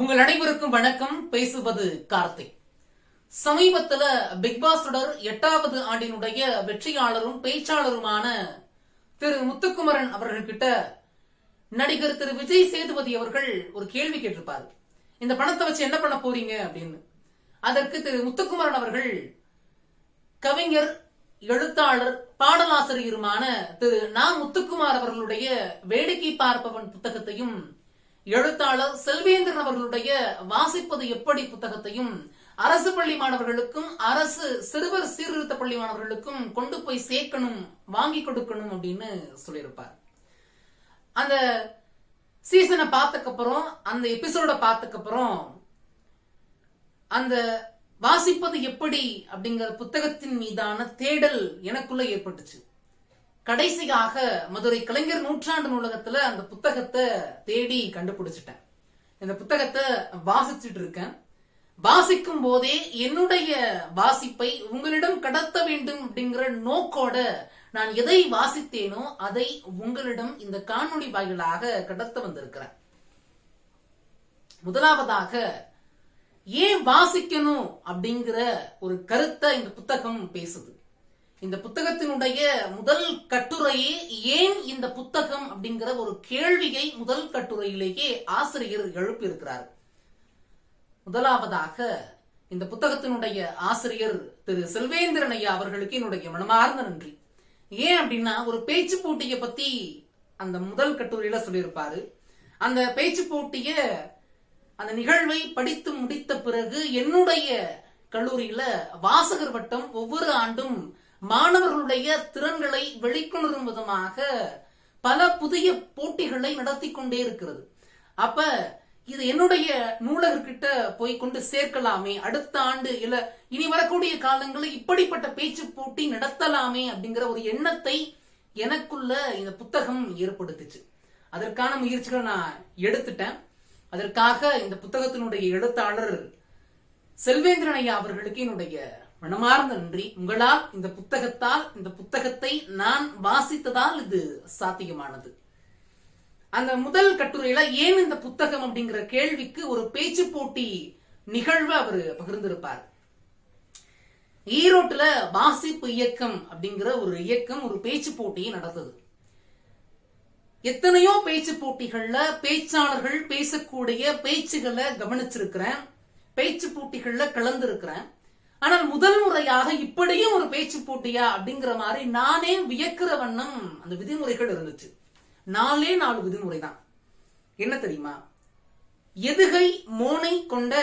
உங்கள் அனைவருக்கும் வணக்கம். பேசுவது கார்த்திக். சமீபத்துல பிக் பாஸ் தொடர் எட்டாவது ஆண்டினுடைய வெற்றியாளரும் பேச்சாளருமான திரு முத்துக்குமரன் அவர்கள் கிட்ட நடிகர் திரு விஜய் சேதுபதி அவர்கள் ஒரு கேள்வி கேட்டிருப்பாரு. இந்த பணத்தை வச்சு என்ன பண்ண போறீங்க அப்படின்னு. அதற்கு திரு முத்துக்குமரன் அவர்கள் கவிஞர் எழுத்தாளர் பாடலாசிரியருமான திரு நா முத்துக்குமார் அவர்களுடைய வேடிக்கை பார்ப்பவன் புத்தகத்தையும் எழுத்தாளர் செல்வேந்திரன் அவர்களுடைய வாசிப்பது எப்படி புத்தகத்தையும் அரசு பள்ளி மாணவர்களுக்கும் அரசு சிறுவர் சீர்திருத்த பள்ளி மாணவர்களுக்கும் கொண்டு போய் சேர்க்கணும் வாங்கி கொடுக்கணும் அப்படின்னு சொல்லியிருப்பார். அந்த சீசனை பார்த்தக்கப்புறம் அந்த எபிசோட பார்த்தக்கப்புறம் அந்த வாசிப்பது எப்படி அப்படிங்கிற புத்தகத்தின் மீதான தேடல் எனக்குள்ள ஏற்பட்டுச்சு. கடைசியாக மதுரை கலைஞர் நூற்றாண்டு நூலகத்துல அந்த புத்தகத்தை தேடி கண்டுபிடிச்சிட்டேன். இந்த புத்தகத்தை வாசிச்சுட்டு இருக்கேன் வாசிக்கும் போதே என்னுடைய வாசிப்பை உங்களிடம் கடத்த வேண்டும் அப்படிங்கிற நோக்கோட நான் எதை வாசித்தேனோ அதை உங்களிடம் இந்த காணொளி வாயிலாக கடத்த வந்திருக்கிறேன். முதலாவதாக ஏன் வாசிக்கணும் அப்படிங்கிற ஒரு கருத்தை இந்த புத்தகம் பேசுது. இந்த புத்தகத்தினுடைய முதல் கட்டுரையே ஏன் இந்த புத்தகம் அப்படிங்கிற ஒரு கேள்வியை முதல் கட்டுரையிலேயே ஆசிரியர் எழுப்பியிருக்கிறார். முதலாவதாக இந்த புத்தகத்தினுடைய ஆசிரியர் திரு செல்வேந்திரன் ஐயா அவர்களுக்கு என்னுடைய மனமார்ந்த நன்றி. ஏன் அப்படின்னா ஒரு பேச்சு போட்டியை பத்தி அந்த முதல் கட்டுரையில சொல்லியிருப்பாரு. அந்த பேச்சு போட்டிய அந்த நிகழ்வை படித்து முடித்த பிறகு என்னுடைய கல்லூரியில வாசகர் வட்டம் ஒவ்வொரு ஆண்டும் மாணவர்களுடைய திறன்களை வெளிக்கொணரும் விதமாக பல புதிய போட்டிகளை நடத்தி கொண்டே இருக்கிறது. அப்ப இது என்னுடைய நூலகர்கிட்ட போய் கொண்டு சேர்க்கலாமே? அடுத்த ஆண்டு இல்ல இனி வரக்கூடிய காலங்களில் இப்படிப்பட்ட பேச்சு போட்டி நடத்தலாமே அப்படிங்கிற ஒரு எண்ணத்தை எனக்குள்ள இந்த புத்தகம் ஏற்படுத்துச்சு. அதற்கான முயற்சிகளை நான் எடுத்துட்டேன். அதற்காக இந்த புத்தகத்தினுடைய எழுத்தாளர் செல்வேந்திரனையா அவர்களுக்கு என்னுடைய மனமார்ந்த நன்றி. உங்களால் இந்த புத்தகத்தால் இந்த புத்தகத்தை நான் வாசித்ததால் இது சாத்தியமானது. அந்த முதல் கட்டுரையில ஏன் இந்த புத்தகம் அப்படிங்கிற கேள்விக்கு ஒரு பேச்சு போட்டி நிகழ்வு அவர் பகிர்ந்திருப்பார். ஈரோட்டுல வாசிப்பு இயக்கம் அப்படிங்கிற ஒரு இயக்கம் ஒரு பேச்சு போட்டியை நடந்தது. எத்தனையோ பேச்சு போட்டிகள்ல பேச்சாளர்கள் பேசக்கூடிய பேச்சுகளை கவனிச்சிருக்கிறேன். பேச்சு போட்டிகள்ல கலந்திருக்கிறேன். ஆனால் முதல் முறையாக இப்படியும் ஒரு பேச்சு போட்டியா அப்படிங்கிற மாதிரி நானே வியக்கிற வண்ணம் அந்த விதிமுறைகள் இருந்துச்சு. நாலே நாலு விதிமுறை தான் என்ன தெரியுமா? எதுகை மோனை கொண்ட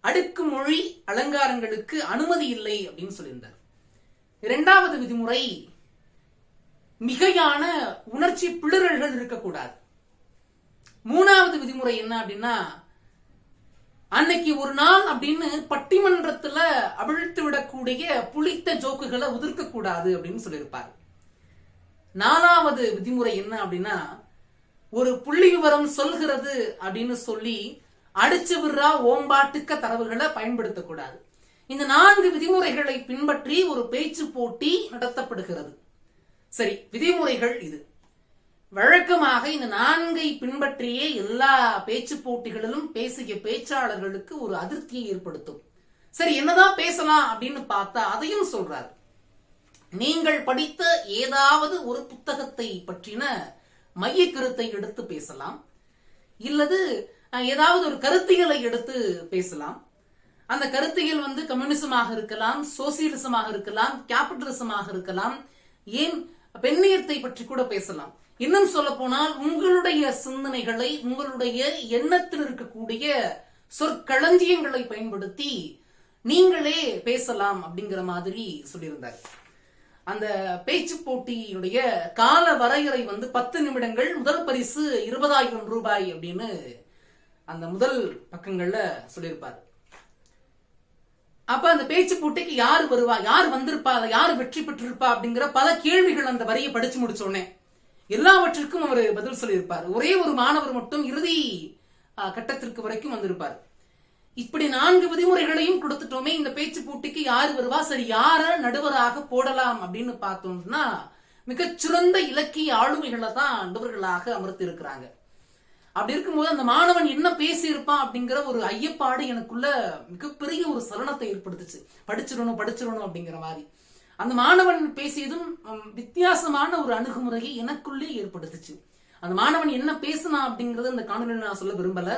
அடுக்கு மொழி அலங்காரங்களுக்கு அனுமதி இல்லை அப்படின்னு சொல்லியிருந்தார். இரண்டாவது விதிமுறை மிகையான உணர்ச்சி பிளறல்கள் இருக்கக்கூடாது. மூணாவது விதிமுறை என்ன அப்படின்னா அன்னைக்கு ஒரு நாள் அப்படின்னு பட்டிமன்றத்துல அவிழ்த்து விடக்கூடிய புளித்த ஜோக்குகளை உதிர்க்க கூடாது அப்படின்னு சொல்லியிருப்பார். நாலாவது விதிமுறை என்ன அப்படின்னா ஒரு புள்ளி விவரம் சொல்கிறது அப்படின்னு சொல்லி அடிச்சு விடுறா ஓம்பாட்டுக்க தரவுகளை பயன்படுத்தக்கூடாது இந்த நான்கு விதிமுறைகளை பின்பற்றி ஒரு பேச்சு போட்டி நடத்தப்படுகிறது. சரி விதிமுறைகள் இது. வழக்கமாக இந்த நான்கை பின்பற்றியே எல்லா பேச்சு போட்டிகளிலும் பேசிய பேச்சாளர்களுக்கு ஒரு அதிருப்தியை ஏற்படுத்தும். சரி என்னதான் பேசலாம் அப்படின்னு பார்த்தா அதையும் சொல்றாரு. நீங்கள் படித்த ஏதாவது ஒரு புத்தகத்தை பற்றின மைய கருத்தை எடுத்து பேசலாம். இல்லது ஏதாவது ஒரு கருத்தியலை எடுத்து பேசலாம். அந்த கருத்தியல் வந்து கம்யூனிசமாக இருக்கலாம் சோசியலிசமாக இருக்கலாம் கேபிட்டலிசமாக இருக்கலாம். ஏன் பெண்ணியத்தை பற்றி கூட பேசலாம். இன்னும் சொல்ல போனால் உங்களுடைய சிந்தனைகளை உங்களுடைய எண்ணத்தில் இருக்கக்கூடிய சொற்களஞ்சியங்களை பயன்படுத்தி நீங்களே பேசலாம் அப்படிங்கிற மாதிரி சொல்லியிருந்தார். அந்த பேச்சு போட்டியுடைய கால வரையறை வந்து பத்து நிமிடங்கள் முதல் பரிசு இருபதாயிரம் ரூபாய் அப்படின்னு அந்த முதல் பக்கங்கள்ல சொல்லியிருப்பார். அப்ப அந்த பேச்சு போட்டிக்கு யார் வருவா யார் வந்திருப்பா யார் வெற்றி பெற்றிருப்பா அப்படிங்கிற பல கேள்விகள் அந்த வரியை படிச்சு முடிச்சோடனே எல்லாவற்றிற்கும் அவர் பதில் சொல்லியிருப்பார். ஒரே ஒரு மாணவர் மட்டும் இறுதி கட்டத்திற்கு வரைக்கும் வந்திருப்பார். இப்படி நான்கு விதிமுறைகளையும் கொடுத்துட்டோமே இந்த பேச்சு போட்டிக்கு யார் வருவா? சரி யார நடுவராக போடலாம் அப்படின்னு பார்த்தோம்னா மிகச்சிறந்த இலக்கிய ஆளுமைகளை தான் நடுவர்களாக அமர்த்தி இருக்கிறாங்க அப்படி இருக்கும்போது அந்த மாணவன் என்ன பேசியிருப்பான் அப்படிங்கிற ஒரு ஐயப்பாடு எனக்குள்ள மிகப்பெரிய ஒரு சலனத்தை ஏற்படுத்துச்சு. படிச்சிடணும் படிச்சிடணும் அப்படிங்கிற மாதிரி. அந்த மாணவன் பேசியதும் வித்தியாசமான ஒரு அணுகுமுறையை எனக்குள்ளே ஏற்படுத்துச்சு. அந்த மாணவன் என்ன பேசினா அப்படிங்கறது அந்த காணொலியில் நான் சொல்ல விரும்பல.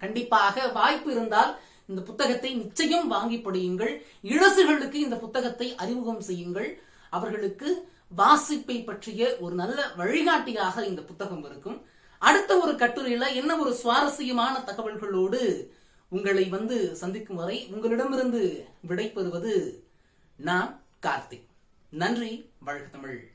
கண்டிப்பாக வாய்ப்பு இருந்தால் இந்த புத்தகத்தை நிச்சயம் வாங்கி படியுங்கள். இளசுகளுக்கு இந்த புத்தகத்தை அறிமுகம் செய்யுங்கள். அவர்களுக்கு வாசிப்பை பற்றிய ஒரு நல்ல வழிகாட்டியாக இந்த புத்தகம் இருக்கும். அடுத்த ஒரு கட்டுரையில என்ன ஒரு சுவாரஸ்யமான தகவல்களோடு உங்களை வந்து சந்திக்கும் வரை உங்களிடமிருந்து விடை பெறுவது நான் கார்த்திக். நன்றி வாழ்க தமிழ்.